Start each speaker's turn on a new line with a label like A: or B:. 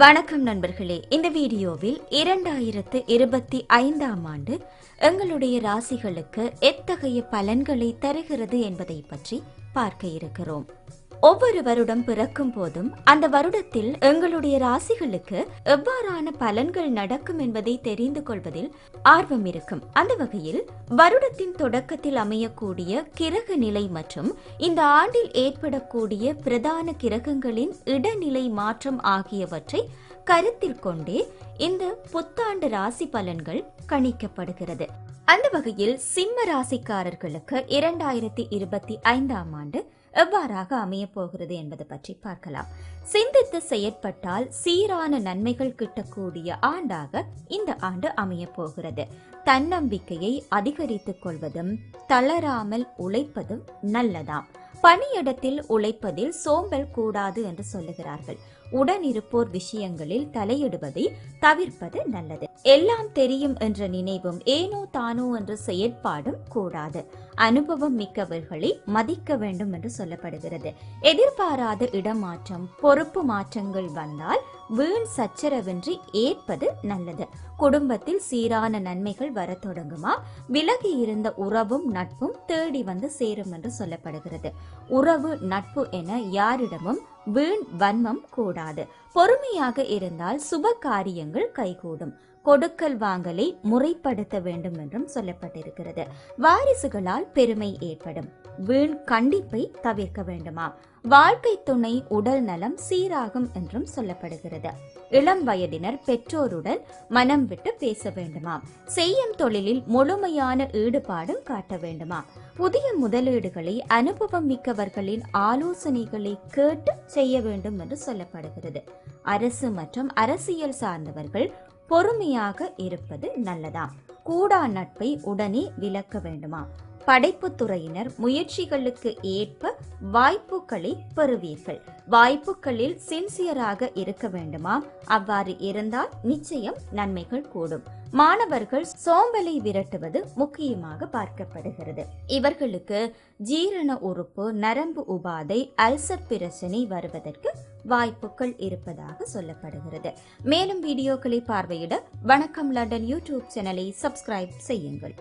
A: வணக்கம் நண்பர்களே. இந்த வீடியோவில் இரண்டாயிரத்து இருபத்தி ஐந்தாம் ஆண்டு எங்களுடைய ராசிகளுக்கு எத்தகைய பலன்களை தருகிறது என்பதை பற்றி பார்க்க இருக்கிறோம். ஒவ்வொரு வருடம் பிறக்கும் போதும் அந்த வருடத்தில் எங்களுடைய ராசிகளுக்கு எவ்வாறான பலன்கள் நடக்கும் என்பதை தெரிந்து கொள்வதில் ஆர்வம் இருக்கும். அந்த வகையில் வருடத்தின் தொடக்கத்தில் அமையக்கூடிய கிரக நிலை மற்றும் இந்த ஆண்டில் ஏற்படக்கூடிய பிரதான கிரகங்களின் இடநிலை மாற்றம் ஆகியவற்றை கருத்தில் கொண்டே இந்த புத்தாண்டு ராசி பலன்கள் கணிக்கப்படுகிறது. அந்த வகையில் சிம்ம ராசிக்காரர்களுக்கு இரண்டாயிரத்தி இருபத்தி ஐந்தாம் ஆண்டு எவ்வாறாக அமையப் போகிறது என்பது பற்றி பார்க்கலாம். சிந்தித்து செயற்பட்டால் சீரான நன்மைகள் கிட்டக்கூடிய ஆண்டாக இந்த ஆண்டு அமையப் போகிறது. தன்னம்பிக்கையை அதிகரித்துக் கொள்வதும் தளராமல் உழைப்பதும் நல்லதாம். பணியிடத்தில் உழைப்பதில் சோம்பல் கூடாது என்று சொல்லுகிறார்கள். உடனிருப்போர் விஷயங்களில் தலையிடுவதை தவிர்ப்பது நல்லது. எல்லாம் தெரியும் என்ற நினைவும் ஏனோ தானோ என்ற செயற்பாடும் கூடாது. அனுபவம் மிக்கவர்களை மதிக்க வேண்டும் என்று சொல்லப்படுகிறது. எதிர்பாராத இடமாற்றம் பொறுப்பு மாற்றங்கள் வந்தால் வீண் சச்சரவின்றி ஏற்பது நல்லது. குடும்பத்தில் சீரான நன்மைகள் வரத் தொடங்குமா? விலகி இருந்த உறவும் நட்பும் தேடி வந்து சேரும் என்று சொல்லப்படுகிறது. உறவு நட்பு என யாரிடமும் வீண் வன்மம் கூடாது. பொறுமையாக இருந்தால் சுப காரியங்கள் கைகூடும். கொடுக்கல் வாங்கலை முறைப்படுத்த வேண்டும் என்றும் சொல்லப்பட்டிருக்கிறது. வாரிசுகளால் பெருமை ஏற்படும். வீண் கண்டிப்பை தவிர்க்க வேண்டுமா? வாழ்க்கை துணை உடல் நலம் சீராகும் என்றும் சொல்லப்படுகிறது. இளம் வயதினர் பெற்றோருடன் மனம் விட்டு பேச வேண்டுமா? செய்யும் தொழிலில் முழுமையான ஈடுபாடும் காட்ட வேண்டுமா? புதிய முதலீடுகளை அனுபவம் மிக்கவர்களின் ஆலோசனைகளை கேட்டு செய்ய வேண்டும் என்று சொல்லப்படுகிறது. அரசு மற்றும் அரசியல் சார்ந்தவர்கள் பொறுமையாக இருப்பது நல்லதாம். கூடா நட்பை உடனே விலக்க வேண்டுமா படைப்புத் துறையினர் முயற்சிகளுக்கு ஏற்ப வாய்ப்புகளை பெறுவீர்கள். வாய்ப்புகளில் சின்சியராக இருக்க வேண்டுமா? அவ்வாறு இருந்தால் நிச்சயம் நன்மைகள் கூடும். மாணவர்கள் சோம்பலை விரட்டுவது முக்கியமாக பார்க்கப்படுகிறது. இவர்களுக்கு ஜீரண உறுப்பு நரம்பு உபாதை அல்சர் பிரச்சனை வருவதற்கு வாய்ப்புகள் இருப்பதாக சொல்லப்படுகிறது. மேலும் வீடியோக்களை பார்வையிட வணக்கம் லண்டன் யூடியூப் சேனலை சப்ஸ்கிரைப் செய்யுங்கள்.